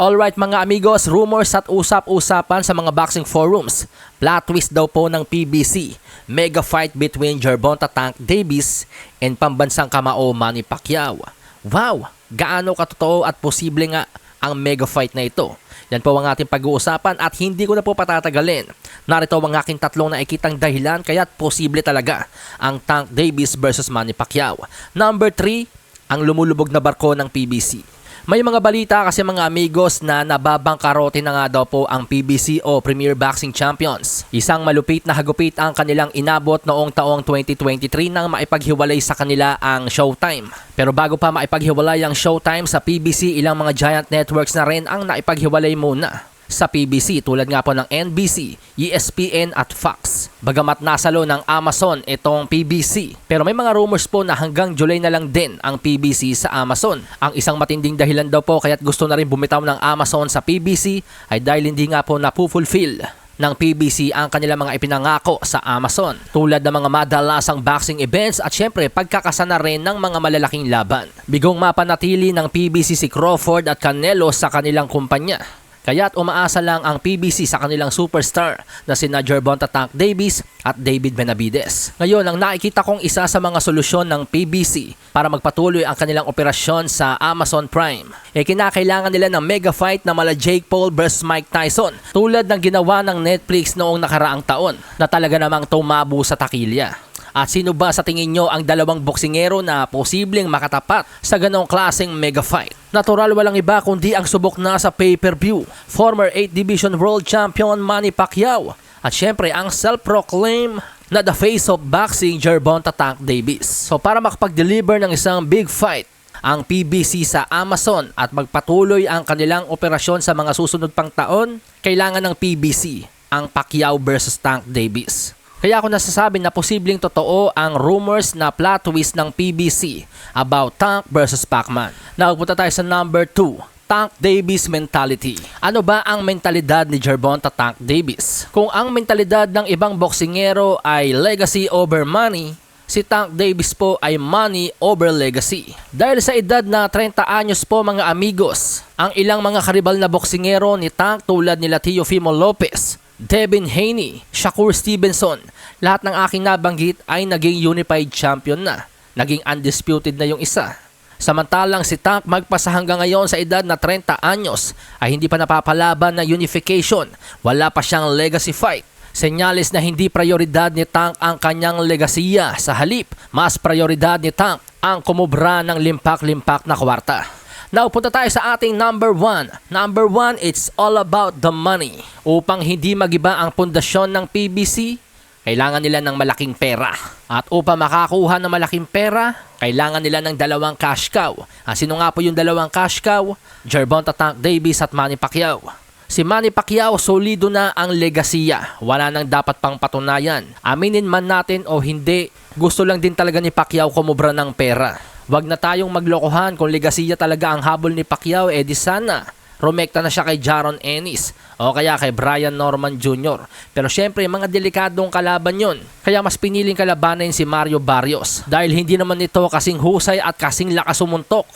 Alright mga amigos, rumors at usap-usapan sa mga boxing forums. Plot twist daw po ng PBC. Mega fight between Gervonta Tank Davis and pambansang kamao Manny Pacquiao. Wow! Gaano katotoo at posible nga ang mega fight na ito? Yan po ang ating pag-uusapan at hindi ko na po patatagalin. Narito ang aking tatlong nakikitang dahilan kaya posible talaga ang Tank Davis versus Manny Pacquiao. Number 3, ang lumulubog na barko ng PBC. May mga balita kasi mga amigos na nababangkarote na nga daw po ang PBC o Premier Boxing Champions. Isang malupit na hagupit ang kanilang inabot noong taong 2023 nang maipaghiwalay sa kanila ang Showtime. Pero bago pa maipaghiwalay ang Showtime sa PBC, ilang mga giant networks na rin ang naipaghiwalay muna sa PBC tulad nga po ng NBC, ESPN at Fox. Bagamat nasalo ng Amazon itong PBC. Pero may mga rumors po na hanggang July na lang din ang PBC sa Amazon. Ang isang matinding dahilan daw po kaya't gusto na rin bumitaw ng Amazon sa PBC ay dahil hindi nga po napufulfill ng PBC ang kanilang mga ipinangako sa Amazon. Tulad ng mga madalasang boxing events at syempre pagkakasana rin ng mga malalaking laban. Bigong mapanatili ng PBC si Crawford at Canelo sa kanilang kumpanya. Kaya't umaasa lang ang PBC sa kanilang superstar na sina Gervonta Tank Davis at David Benavides. Ngayon, ang nakikita kong isa sa mga solusyon ng PBC para magpatuloy ang kanilang operasyon sa Amazon Prime, eh kinakailangan nila ng mega fight na mala Jake Paul versus Mike Tyson tulad ng ginawa ng Netflix noong nakaraang taon na talaga namang tumabo sa takilya. At sino ba sa tingin nyo ang dalawang boksingero na posibleng makatapat sa ganong klaseng mega fight? Natural walang iba kundi ang subok na sa pay-per-view. Former 8 Division World Champion Manny Pacquiao. At syempre ang self-proclaim na the face of boxing Gervonta Tank Davis. So para makapag-deliver ng isang big fight, ang PBC sa Amazon at magpatuloy ang kanilang operasyon sa mga susunod pang taon, kailangan ng PBC ang Pacquiao versus Tank Davis. Kaya ako nasasabi na posibleng totoo ang rumors na plot twist ng PBC about Tank versus Pacman. Nagpunta tayo sa number 2. Tank Davis mentality. Ano ba ang mentalidad ni Gervonta Tank Davis? Kung ang mentalidad ng ibang boksingero ay legacy over money, si Tank Davis po ay money over legacy. Dahil sa edad na 30 anyos po mga amigos, ang ilang mga karibal na boksingero ni Tank tulad nila Teofimo Lopez, Devin Haney, Shakur Stevenson, lahat ng aking nabanggit ay naging unified champion na. Naging undisputed na yung isa. Samantalang si Tank magpasa hanggang ngayon sa edad na 30 anyos ay hindi pa napapalaban ng unification. Wala pa siyang legacy fight. Senyales na hindi prioridad ni Tank ang kanyang legasiya. Sa halip, mas prioridad ni Tank ang kumubra ng limpak-limpak na kwarta. Now, punta tayo sa ating number one. Number one, it's all about the money. Upang hindi magiba ang pundasyon ng PBC, kailangan nila ng malaking pera. At upang makakuha ng malaking pera, kailangan nila ng dalawang cash cow. Ah, sino nga po yung dalawang cash cow? Gervonta Tank Davis at Manny Pacquiao. Si Manny Pacquiao solido na ang legasiya. Wala nang dapat pang patunayan. Aminin man natin o hindi, gusto lang din talaga ni Pacquiao kumubra ng pera. Wag na tayong maglokohan kung legasiya talaga ang habol ni Pacquiao, eh di sana rumekta na siya kay Jaron Ennis o kaya kay Brian Norman Jr. Pero syempre, mga delikadong kalaban yon. Kaya mas piniling kalabanin si Mario Barrios dahil hindi naman ito kasing husay at kasing lakas umuntok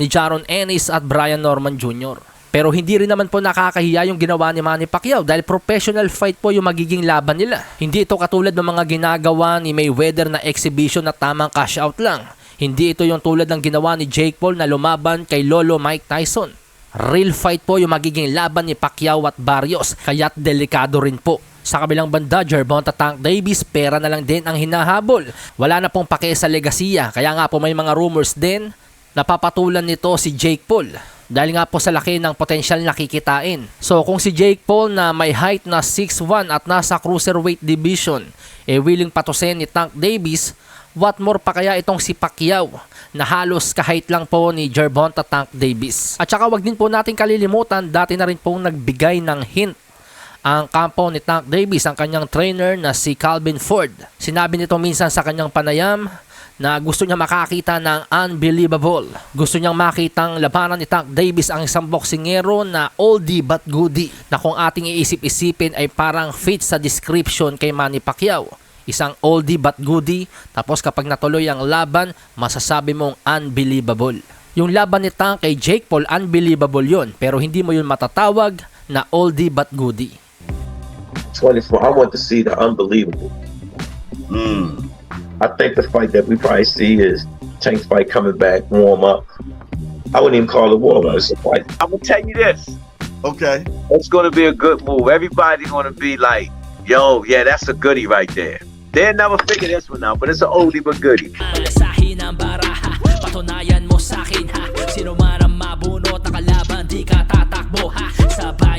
ni Jaron Ennis at Brian Norman Jr. Pero hindi rin naman po nakakahiya yung ginawa ni Manny Pacquiao dahil professional fight po yung magiging laban nila. Hindi ito katulad ng mga ginagawa ni Mayweather na exhibition na tamang cash out lang. Hindi ito yung tulad ng ginawa ni Jake Paul na lumaban kay Lolo Mike Tyson. Real fight po yung magiging laban ni Pacquiao at Barrios, kaya't delikado rin po. Sa kabilang banda, Gervonta Tank Davis, pera na lang din ang hinahabol. Wala na pong pake sa legasiya, kaya nga po may mga rumors din na papatulan nito si Jake Paul. Dahil nga po sa laki ng potensyal na kikitain. So kung si Jake Paul na may height na 6'1 at nasa cruiserweight division, eh willing patusin ni Tank Davis, what more pa kaya itong si Pacquiao na halos kahit lang po ni Gervonta Tank Davis. At saka wag din po natin kalilimutan, dati na rin pong nagbigay ng hint ang kampo ni Tank Davis, ang kanyang trainer na si Calvin Ford. Sinabi nito minsan sa kanyang panayam na gusto niya makakita ng unbelievable. Gusto niyang makitang labanan ni Tank Davis ang isang boksingero na oldie but goodie na kung ating iisip-isipin ay parang fit sa description kay Manny Pacquiao. Isang oldie but goodie tapos kapag natuloy ang laban, masasabi mong unbelievable. Yung laban ni Tank kay Jake Paul, unbelievable yun. Pero hindi mo yun matatawag na oldie but goodie. 24. I want to see the unbelievable. Mm. I think the fight that we probably see is Tank's fight coming back, warm up. I wouldn't even call it warm up. It's a fight. I'm gonna tell you this. Okay. It's gonna be a good move. Everybody gonna be like, "Yo, yeah, that's a goodie right there." Then I was thinking this one now, but it's an oldie but goodie. Alasahin ang baraha, patunayan mo sa akin ha. Sino man ang mabunot na kalaban, di ka tatakbo ha. Sabay